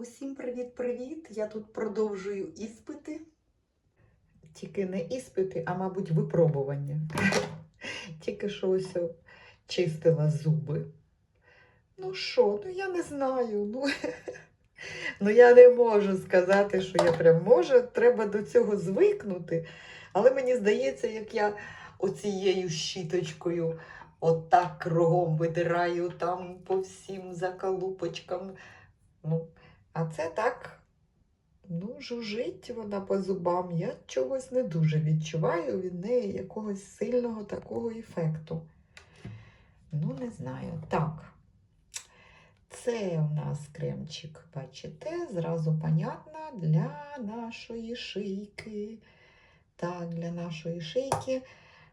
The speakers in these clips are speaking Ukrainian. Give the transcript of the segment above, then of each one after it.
Усім привіт-привіт! Я тут продовжую іспити. Тільки не іспити, а, мабуть, випробування. Тільки що ось чистила зуби. Ну що, ну я не знаю. Ну, ну я не можу сказати, що я прям можу. Треба до цього звикнути. Але мені здається, як я оцією щіточкою отак кругом видираю там по всім закалупочкам. Ну, а це так, ну, жужить вона по зубам. Я чогось не дуже відчуваю від неї якогось сильного такого ефекту. Ну, не знаю. Так. Це у нас кремчик, бачите, зразу понятно, для нашої шийки. Так, для нашої шийки.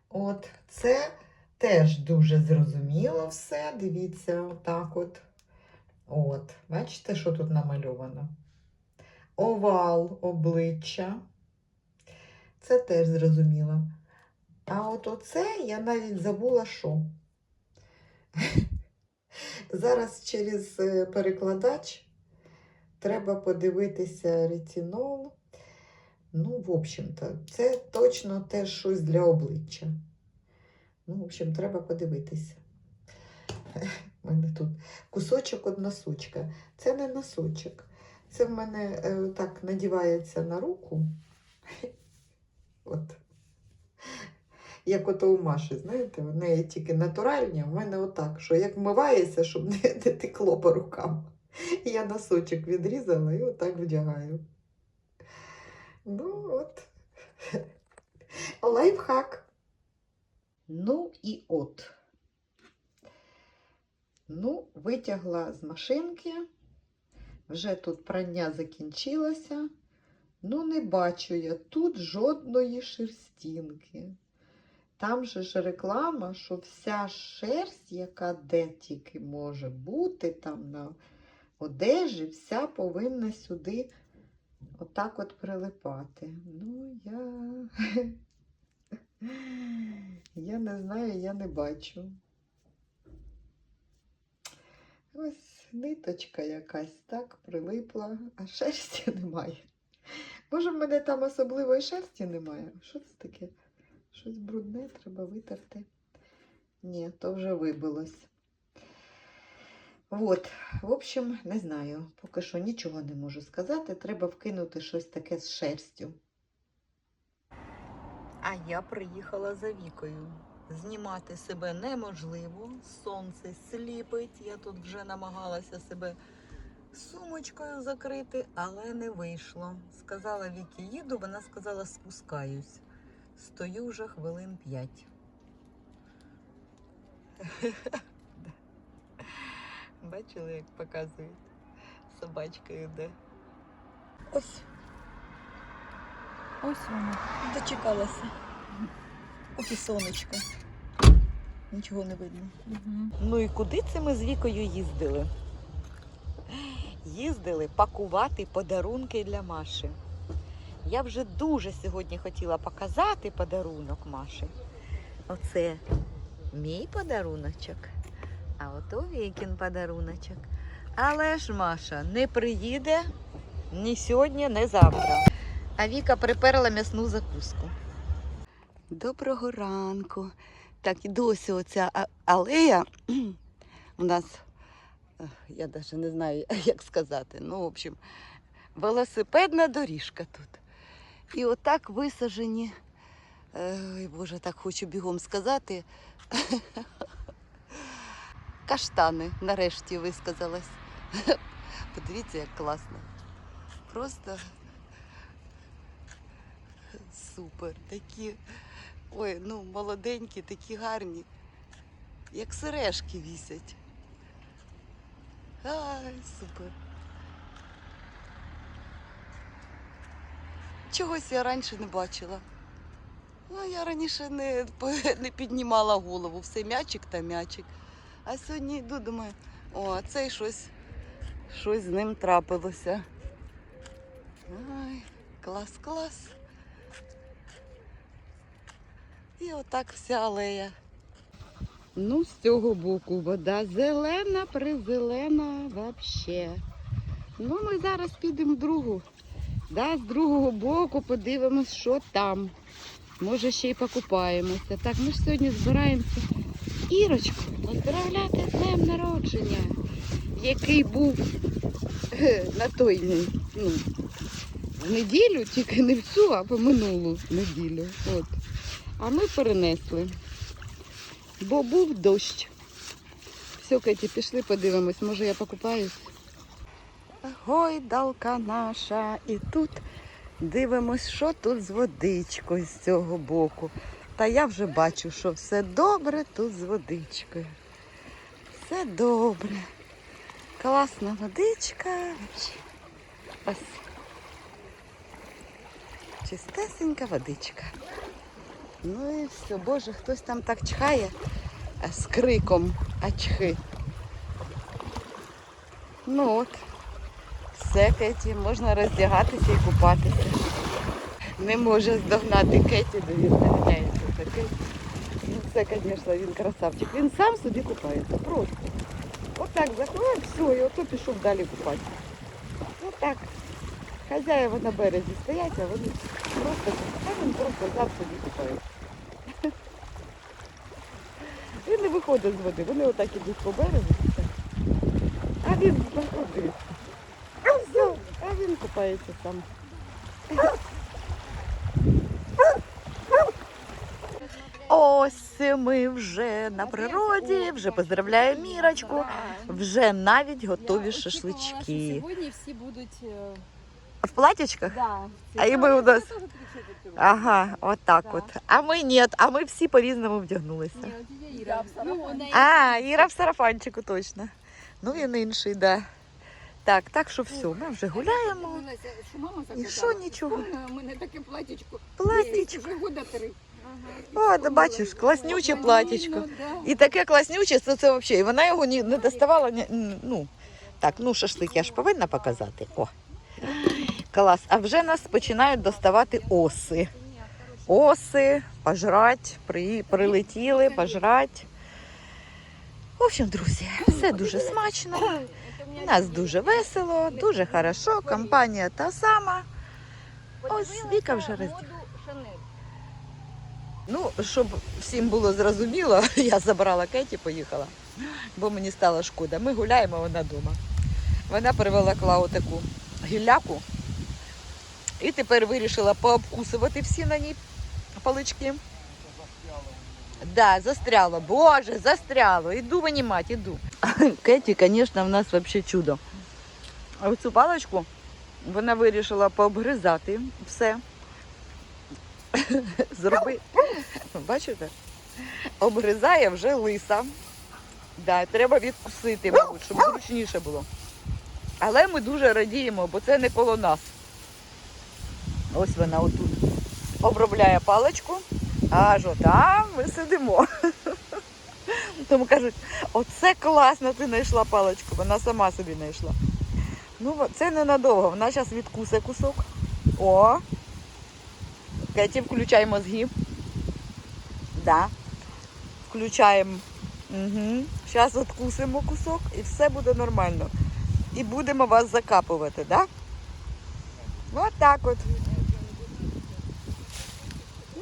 От, це теж дуже зрозуміло все. Дивіться, отак от. От, бачите, що тут намальовано? Овал обличчя. Це теж зрозуміло. А от оце я навіть забула, що. Зараз через е, перекладач треба подивитися ретинол. Ну, в общем-то, це точно теж щось для обличчя. Ну, в общем, треба подивитися. У мене тут кусочок од носочка. Це не носочок. Це в мене е, так надівається на руку. От. Як ото у Маші, знаєте, в неї тільки натуральні, в мене отак, що як вмивається, щоб не, не текло по рукам. Я носочок відрізала і отак вдягаю. Ну, от. Лайфхак. Ну і от. Ну, витягла з машинки. Вже тут прання закінчилося. Ну, не бачу я тут жодної шерстінки. Там же ж реклама, що вся шерсть, яка де тільки може бути, там на одежі, вся повинна сюди отак от прилипати. Ну, я. Я не знаю, я не бачу. Ось ниточка якась так прилипла, а шерсті немає. Може, в мене там особливої шерсті немає? Що це таке? Щось брудне треба витерти. Ні, то вже вибилось. От, в общем, не знаю. Поки що нічого не можу сказати. Треба вкинути щось таке з шерстю. А я приїхала за вікою. Знімати себе неможливо, сонце сліпить. Я тут вже намагалася себе сумочкою закрити, але не вийшло. Сказала Вікі, їду, вона сказала, спускаюсь. Стою вже хвилин п'ять. Бачили, як показують? Собачка йде. Ось. Ось вона. Дочекалася. Поки сонечко. Нічого не видно. Ну і куди це ми з Вікою їздили? Їздили пакувати подарунки для Маші. Я вже дуже сьогодні хотіла показати подарунок Маші. Оце мій подаруночок, а ото Вікін подаруночок. Але ж Маша не приїде ні сьогодні, ні завтра. А Віка приперла м'ясну закуску. Доброго ранку. Так, і досі оця алея у нас, я навіть не знаю, як сказати. Ну, в общем, велосипедна доріжка тут. І отак висаджені. е, Ой, Боже, так хочу бігом сказати. Каштани нарешті висказалась. Подивіться, як класно. Просто супер. Такі, ой, ну, молоденькі, такі гарні, як сережки вісять. Ай, супер. Чогось я раніше не бачила. Ну, я раніше не, не піднімала голову, все м'ячик та м'ячик. А сьогодні йду, думаю, о, а це щось, щось з ним трапилося. Ай, клас, клас. І отак вся алея. Ну, з цього боку вода зелена, призелена вообще. Ну, ми зараз підемо в другу. Да, з другого боку подивимось, що там. Може, ще й покупаємося. Так, ми ж сьогодні збираємося Ірочку поздравляти з днем народження, який був е, на той ну, неділю, тільки не в цю, а в минулу неділю. От. А ми перенесли. Бо був дощ. Все, Кеті, пішли подивимось, може я покупаюсь. Гойдалка наша. І тут дивимось, що тут з водичкою з цього боку. Та я вже бачу, що все добре тут з водичкою. Все добре. Класна водичка. Ось. Чистесенька водичка. Ну і все, боже, хтось там так чхає з криком ачхи. Ну от, все, Кеті, можна роздягатися і купатися. Не може здогнати Кеті, де він наганяється за Кеті. Ну це, звісно, він красавчик. Він сам собі купається, просто. Отак заходить, все, і ото пішов далі купатися. Отак. Хазяїва на березі стоять, а вони просто, а він просто сам собі купається. Він не виходить з води, вони отак ідуть по берегу. А він заходить. А все, а він купається сам. Ось ми вже на природі, вже поздравляємо Мірочку, вже навіть готові шашлички. Сьогодні всі будуть е, В платічках? да, А і ми у нас. Це теж 30. Ага, отак Да. от. А ми ні, а ми всі по-різному вдягнулися. Ні, от є Іра. Ну, А, Іра в сарафанчику точно. Ну він інший, да. Так, так що все, ми вже гуляємо. І що нічого? У мене таке платічко. Платічко. Вже года три. О, да бачиш, класнюче платічко. Ну. І таке класнюче, це, це взагалі. І вона його ні, не доставала. Ні, ну, так, ну шашлик я ж повинна показати. О. Клас. А вже нас починають доставати оси. Оси, пожрать, при, прилетіли, пожрать. В общем, друзі, все дуже смачно. У нас дуже весело, дуже хорошо. Компанія та сама. Ось Віка вже розділа. Ну, щоб всім було зрозуміло, я забрала Кеті, поїхала, бо мені стало шкода. Ми гуляємо, вона вдома. Вона привела Клау таку гілляку і тепер вирішила пообкусувати всі на ній палички. Да, застряло. Боже, застряло. Іду винімати, іду. Кеті, звісно, в нас взагалі чудо. А оцю паличку вона вирішила пообгризати все. Зроби. Бачите? Обгризає вже лиса. Да, треба відкусити, мабуть, щоб зручніше було. Але ми дуже радіємо, бо це не коло нас. Ось вона отут обробляє паличку, аж отам ми сидимо. Тому кажуть, оце класно, ти знайшла паличку. Вона сама собі знайшла. Ну, це ненадовго. Вона зараз відкусе кусок. О! Кеті, включай мозги. Да. Включаємо. Угу. Зараз відкусимо кусок і все буде нормально. І будемо вас закапувати, да? От так от.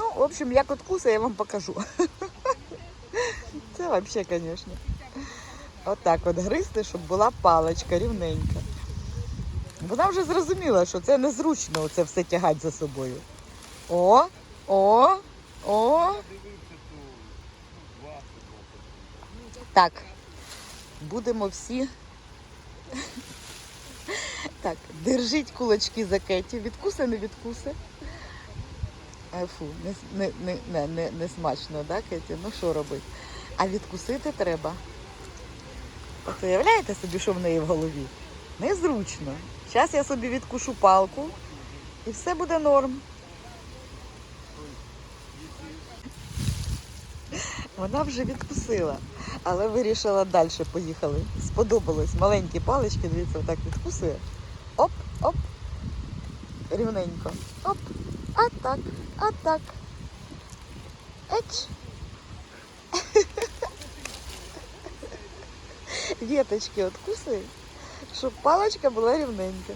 Ну, в общем, як відкуси, я вам покажу. Це взагалі, звісно. Отак от гризти, щоб була паличка рівненька. Вона вже зрозуміла, що це незручно це все тягати за собою. О, о, о. Так. Будемо всі. Так, держіть кулачки за Кеті. Відкуси, не відкуси. Е, Фу, не, не, не, не, не, смачно, да, Кеті? Ну що робити? А відкусити треба. От уявляєте собі, що в неї в голові? Незручно. Зараз я собі відкушу палку і все буде норм. Вона вже відкусила, але вирішила далі поїхали. Сподобалось. Маленькі палички, дивіться, отак відкусує. Оп, оп. Рівненько. Оп. А так, а так. Еч. Віточки откусує, Щоб паличка була рівненька.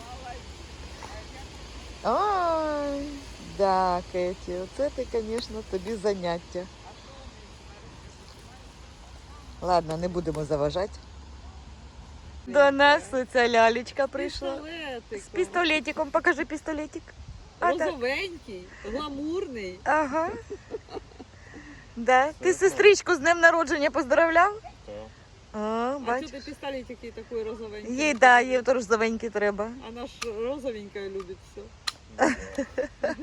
Ой, да, Кеті, оце ти, звісно, тобі заняття. Ладно, не будемо заважати. До нас ця лялечка прийшла. Пістолетик. З пістолетиком. Покажи пістолетик. А. Розовенький, гламурний. Ага. Да. Ти сестричку з днем народження поздравляв? А, А бач. чого ти пістолетики такий розовенький? Їй, да, їй теж зеленький треба. Вона ж розовенька любить все.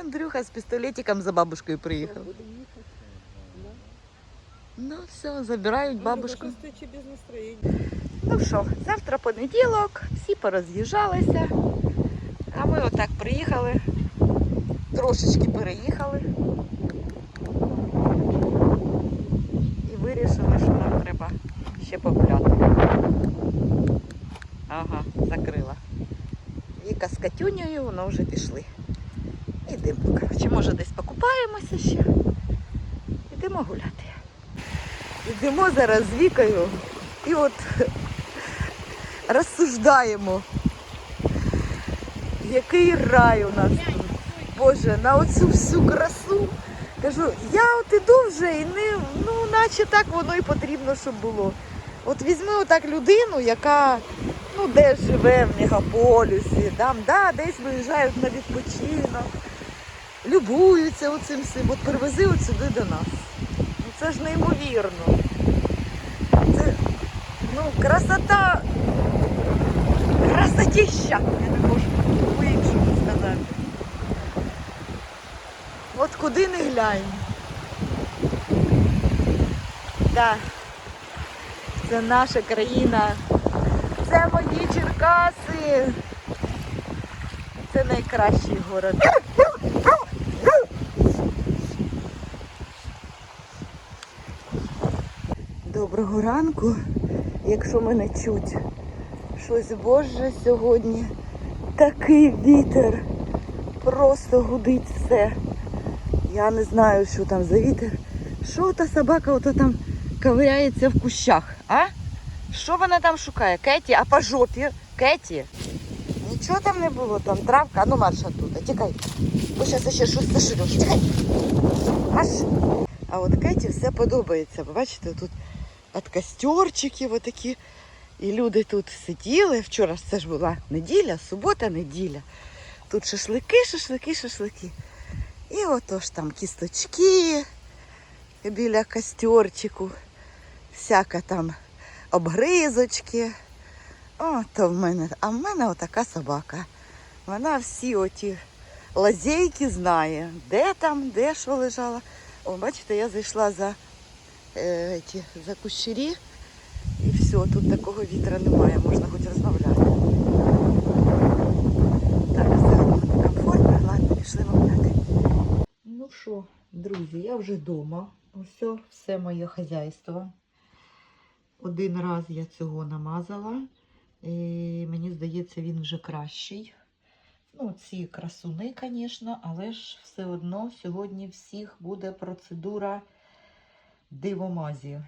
Андрюха з пістолетиком за бабушкою приїхав. Будемо їхати. Да. Ну все, забирають бабушку. Андрюха, щось ти чи без настроєння. Ну що, завтра понеділок, всі пороз'їжджалися. А ми отак приїхали, трошечки переїхали. І вирішили, що нам треба ще погуляти. Ага, закрила. Віка з Катюнею, воно вже пішли. Ідемо, коротше, може десь покупаємося ще. Ідемо гуляти. Ідемо зараз з Вікою і от розсуждаємо, який рай у нас тут. Боже, на оцю всю красу. Кажу, я от іду вже і не, ну, наче так воно і потрібно, щоб було. От візьми отак людину, яка ну, десь живе в мегаполісі, там, да, десь виїжджають на відпочинок, любуються оцим всім. От привези от сюди до нас. Ну, це ж неймовірно. Це ну, красота. Красотища, я не можу по-іншому сказати. От куди не глянь. Да. Це наша країна. Це мої Черкаси. Це найкращий город. Доброго ранку, якщо мене чуть. Щось боже сьогодні. Такий вітер. Просто гудить все. Я не знаю, що там за вітер. Що та собака ото там ковиряється в кущах, а? Що вона там шукає? Кеті, а по жопі? Кеті? Нічого там не було, там травка, ну марш оттуда, тікай. Бо зараз ще щось заширюш. Тікай. Марш. А от Кеті все подобається. Ви бачите, тут костерчики отакі. І люди тут сиділи. Вчора це ж була неділя, субота, неділя. Тут шашлики, шашлики, шашлики. І отож там кісточки біля костерчику, всяка там обгризочки. О, то в мене, а в мене отака собака. Вона всі оті лазейки знає, де там, де що лежало. О, бачите, я зайшла за, е, ті, за кущері і все, тут такого вітра немає, можна хоч розмовляти. Так, все одно некомфортно, ладно, пішли гуляти. Що, друзі, я вже вдома. Ось все моє хазяйство. Один раз я цього намазала. І мені здається, він вже кращий. Ну, ці красуни, звісно, але ж все одно сьогодні всіх буде процедура дивомазі.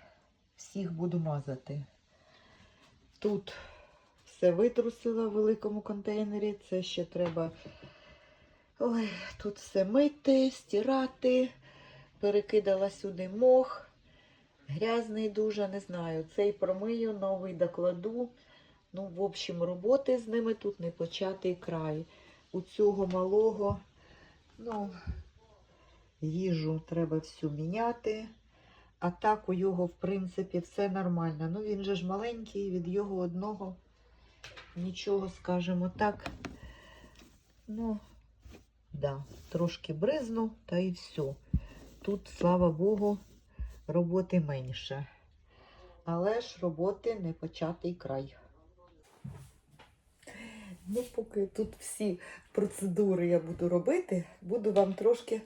Всіх буду мазати. Тут все витрусила в великому контейнері. Це ще треба Ой, тут все мити, стирати. Перекидала сюди мох. Грязний дуже, не знаю. Цей промию, новий докладу. Ну, в общем, роботи з ними тут не початий край. У цього малого, ну, їжу треба всю міняти. А так у його, в принципі, все нормально. Ну, він же ж маленький, від його одного нічого, скажімо так. Ну, да, трошки бризну, та і все. Тут, слава Богу, роботи менше. Але ж роботи не початий край. Ну, поки тут всі процедури я буду робити, буду вам трошки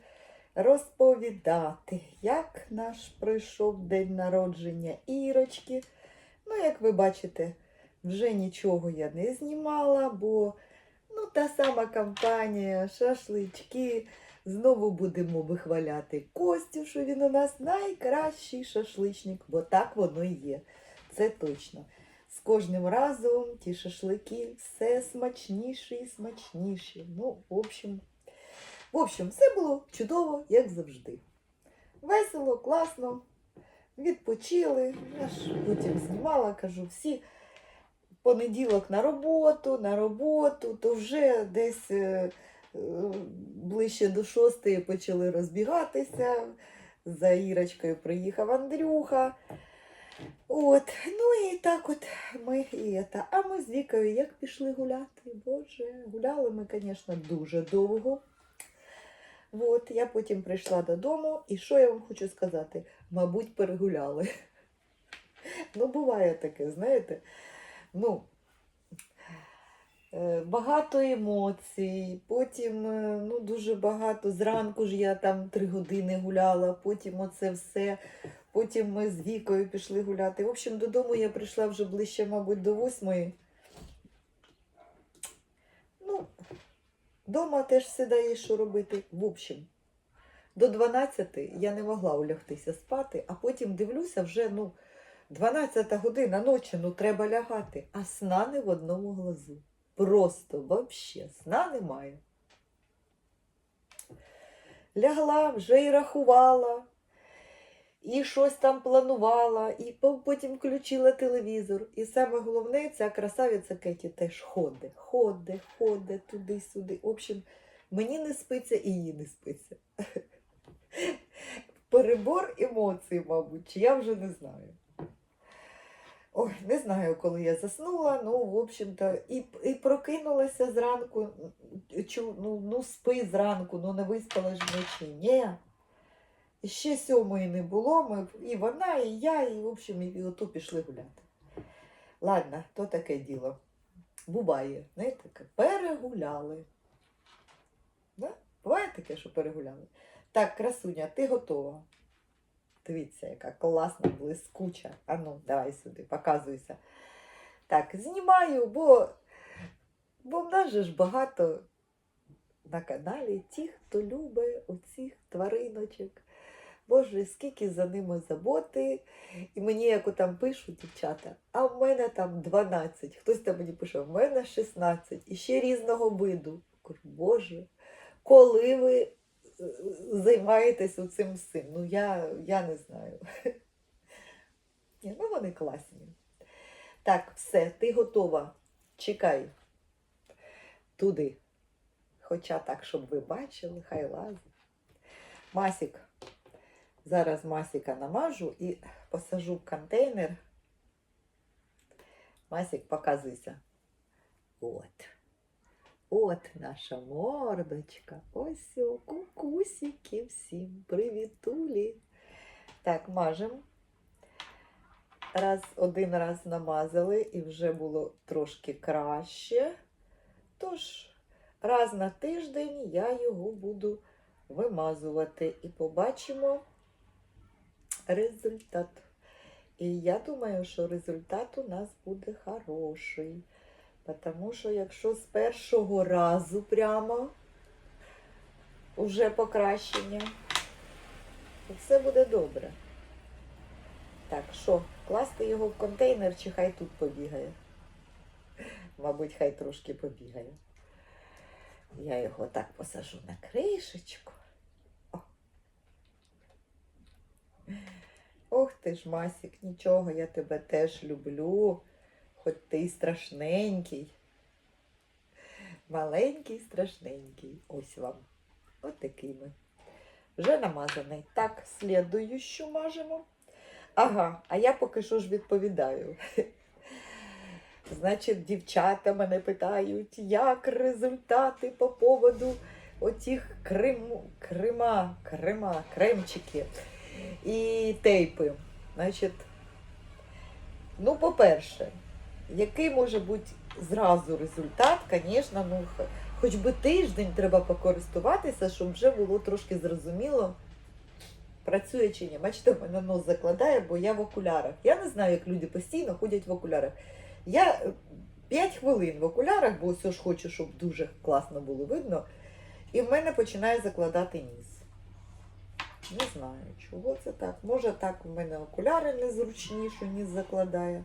розповідати, як наш пройшов день народження Ірочки. Ну, як ви бачите, вже нічого я не знімала, бо ну, та сама компанія, шашлички. Знову будемо вихваляти Костю, що він у нас найкращий шашличник, бо так воно і є. Це точно. з кожним разом ті шашлики все смачніші і смачніші. Ну, в общем, в общем, все було чудово, як завжди. Весело, класно, відпочили. Я ж потім знімала, кажу, всі понеділок на роботу, на роботу, то вже десь е, е, ближче до шостої почали розбігатися. За Ірочкою приїхав Андрюха. От, ну і так от ми і це. А ми з Вікою як пішли гуляти? Боже, гуляли ми, звісно, дуже довго. От, я потім прийшла додому, і що я вам хочу сказати? Мабуть, перегуляли. Ну, буває таке, знаєте. Ну, е, багато емоцій, потім е, ну, дуже багато. Зранку ж я там три години гуляла, потім оце все. Потім ми з Вікою пішли гуляти. В общем, додому я прийшла вже ближче, мабуть, до восьмої. Ну, Дома теж сідає, що робити. В общем, до 12 я не могла улягтися спати, а потім дивлюся вже, ну, 12 година ночі, ну треба лягати. А сна не в одному глазу. Просто вообще сна немає. Лягла, вже і рахувала, і щось там планувала, і потім включила телевізор. І саме головне, ця красавиця Кеті теж ходить, ходить, ходить туди-сюди. В общем, мені не спиться і їй не спиться. Перебор емоцій, мабуть, я вже не знаю. Ой, не знаю, коли я заснула, ну, в общем-то, і, і прокинулася зранку. Чу, ну, ну, спи зранку, ну не виспалась ж вночі. Ні. Ще сьомої не було. Ми, і вона, і я, і, в общем, і ото пішли гуляти. Ладно, то таке діло. Буває, знаєте, таке, перегуляли. Да? Буває таке, що перегуляли. Так, красуня, ти готова? Дивіться, яка класна, блискуча. Ану, давай сюди, показуйся. Так, знімаю, бо, бо в нас же ж багато на каналі ті, хто любить оцих твариночок. Боже, скільки за ними заботи. І мені як там пишуть дівчата, а в мене там 12. Хтось там мені пише, в мене 16. І ще різного виду. Боже, коли ви займаєтесь оцим всім? Ну я, я не знаю. Ні, ну вони класні. Так, все, ти готова. Чекай. Туди. Хоча так, щоб ви бачили, хай лазить. Масік. Зараз масіка намажу і посажу в контейнер. Масік, показуйся. От. От наша мордочка. Ось о, кукусики всім. Привітулі. Так, мажемо. Раз, один раз намазали і вже було трошки краще. Тож, раз на тиждень я його буду вимазувати і побачимо результат. І я думаю, що результат у нас буде хороший. Тому що якщо з першого разу прямо вже покращення, то все буде добре. Так, що, класти його в контейнер чи хай тут побігає? Мабуть, хай трошки побігає. Я його так посажу на кришечку. О. Ох ти ж, Масік, нічого, я тебе теж люблю, хоч ти страшненький. Маленький, страшненький. Ось вам. От такий ми. Вже намазаний. Так, слідуючу мажемо. Ага, а я поки що ж відповідаю. Значить, дівчата мене питають, як результати по поводу оцих крему, крема, крема, кремчики і тейпи. Значить, ну, по-перше, який може бути зразу результат, звісно, ну, хоч би тиждень треба покористуватися, щоб вже було трошки зрозуміло, працює чи ні. Бачите, в мене нос закладає, бо я в окулярах. Я не знаю, як люди постійно ходять в окулярах. Я 5 хвилин в окулярах, бо все ж хочу, щоб дуже класно було видно. І в мене починає закладати ніс. Не знаю, чого це так. Може так в мене окуляри незручні, що ніс закладає.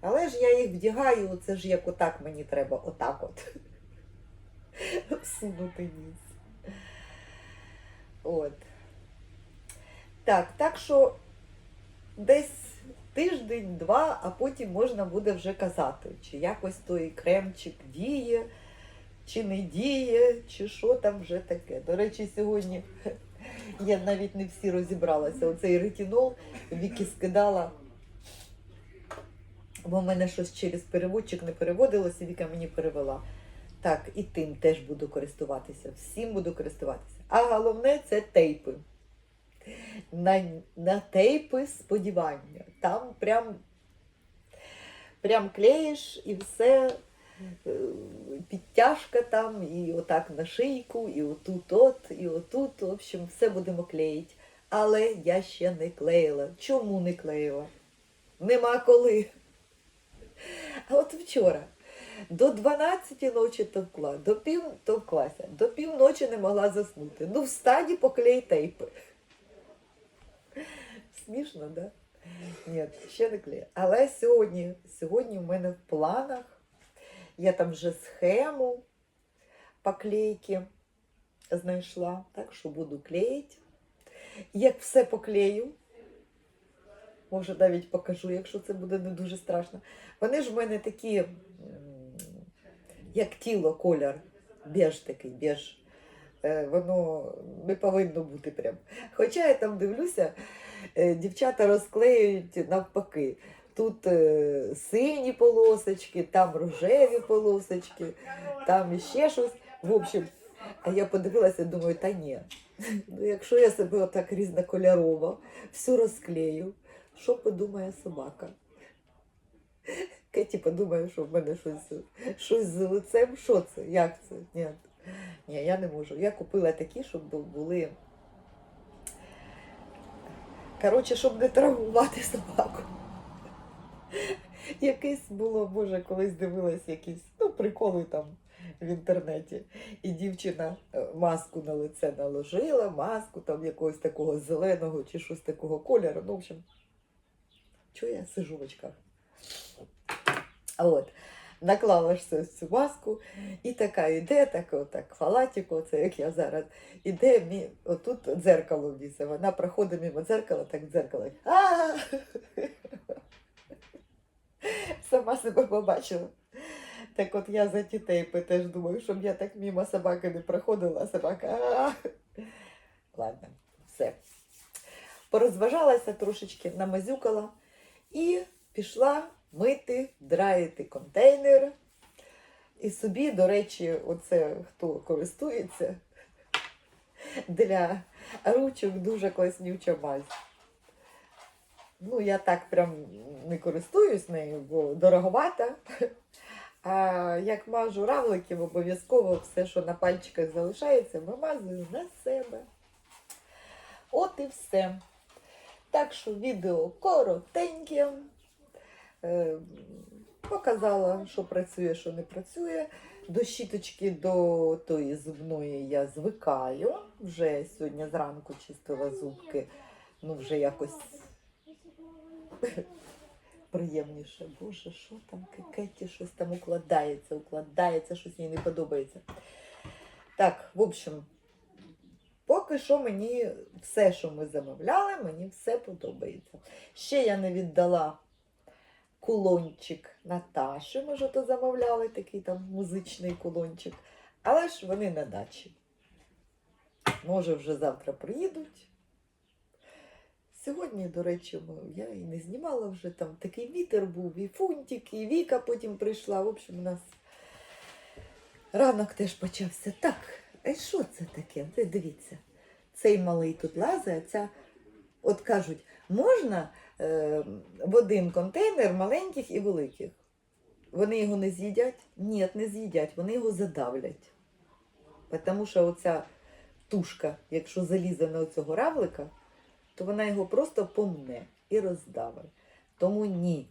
Але ж я їх вдягаю, це ж як отак мені треба, отак от. Всунути ніс. От. Так, так що десь тиждень-два, а потім можна буде вже казати, чи якось той кремчик діє, чи не діє, чи що там вже таке. До речі, сьогодні я навіть не всі розібралася. Оцей ретинол Вікі скидала. Бо в мене щось через переводчик не переводилося, Віка мені перевела. Так, і тим теж буду користуватися. Всім буду користуватися. А головне це тейпи. На, на тейпи сподівання. Там прям, прям клеїш і все. е, Підтяжка там, і отак на шийку, і отут от, і отут. В общем, все будемо клеїти. Але я ще не клеїла. Чому не клеїла? Нема коли. А от вчора до 12 ночі товкла, до пів товклася, до півночі не могла заснути. Ну, в стаді поклей тейпи. Смішно, да? Ні, ще не клею. Але сьогодні, сьогодні в мене в планах. Я там вже схему поклейки знайшла, так що буду клеїти. Як все поклею, може навіть покажу, якщо це буде не дуже страшно. Вони ж в мене такі, як тіло, колір, біж такий, біж. Е, Воно не повинно бути прям. Хоча я там дивлюся, е, дівчата розклеюють навпаки. Тут е, сині полосочки, там рожеві полосочки, там іще щось. В общем, а я подивилася, думаю, та ні. Ну, якщо я себе отак різнокольорово все розклею, що подумає собака? Кеті подумає, що в мене щось, щось з лицем. Що це? Як це? Ні. Ні, я не можу. Я купила такі, щоб були. Коротше, щоб не травмувати собаку. Якесь було, боже, колись дивилась якісь ну, приколи там в інтернеті. І дівчина е, маску на лице наложила, маску там якогось такого зеленого чи щось такого кольору. Ну, в общем, чого я сижу в очках? От, наклала ж цю маску, і така йде, так, отак, халатик, оце як я зараз, іде, мі, отут дзеркало в. Вона проходить мимо дзеркала, так дзеркало. а Сама себе побачила. Так от я за ті теж думаю, щоб я так мимо собаки не проходила, а собака. Ладно, все. Порозважалася трошечки, намазюкала і пішла мити, драїти контейнер. І собі, до речі, оце хто користується для ручок дуже класнюча мазь. Ну, я так прям не користуюсь нею, бо дороговата. А як мажу равликів, обов'язково все, що на пальчиках залишається, вимазую на себе. От і все. Так що відео коротеньке. Е, Показала, що працює, що не працює. До щіточки до тої зубної я звикаю. Вже сьогодні зранку чистила зубки. Ну, вже якось приємніше. Боже, що там Кеті щось там укладається, укладається, щось їй не подобається. Так, в общем, поки що мені все, що ми замовляли, мені все подобається. Ще я не віддала кулончик Наташі. Ми ж то замовляли такий там музичний кулончик. Але ж вони на дачі. Може, вже завтра приїдуть. Сьогодні, до речі, я і не знімала вже там такий вітер був, і фунтик, і Віка потім прийшла. В общем, у нас ранок теж почався. Так, а що це таке? Ви дивіться, цей малий тут лазить, а ця, от кажуть, можна е, в один контейнер маленьких і великих. Вони його не з'їдять? Ні, не з'їдять, вони його задавлять. Тому що оця тушка, якщо залізе на оцього равлика, то вона його просто помне і роздавить. Тому ні.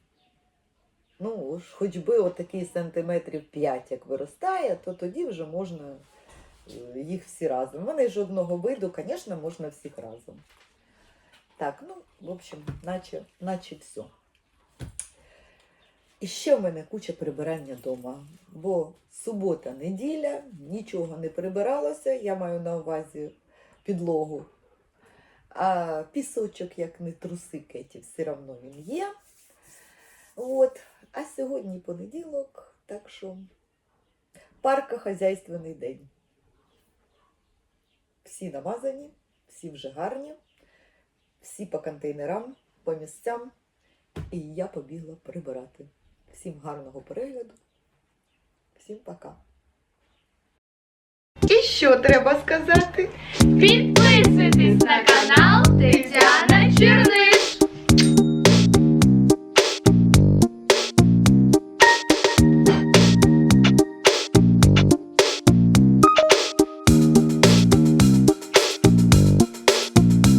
Ну, хоч би отакий сантиметрів 5, як виростає, то тоді вже можна їх всі разом. Вони ж одного виду, звісно, можна всіх разом. Так, ну, в общем, наче, наче все. І ще в мене куча прибирання вдома, бо субота, неділя, нічого не прибиралося, я маю на увазі підлогу. А пісочок, як не труси Кеті, все одно він є. От. А сьогодні понеділок, так що паркохазяйственний день. Всі намазані, всі вже гарні, всі по контейнерам, по місцям. І я побігла прибирати. Всім гарного перегляду. Всім пока. І що треба сказати? Підписуйтесь на канал Тетяни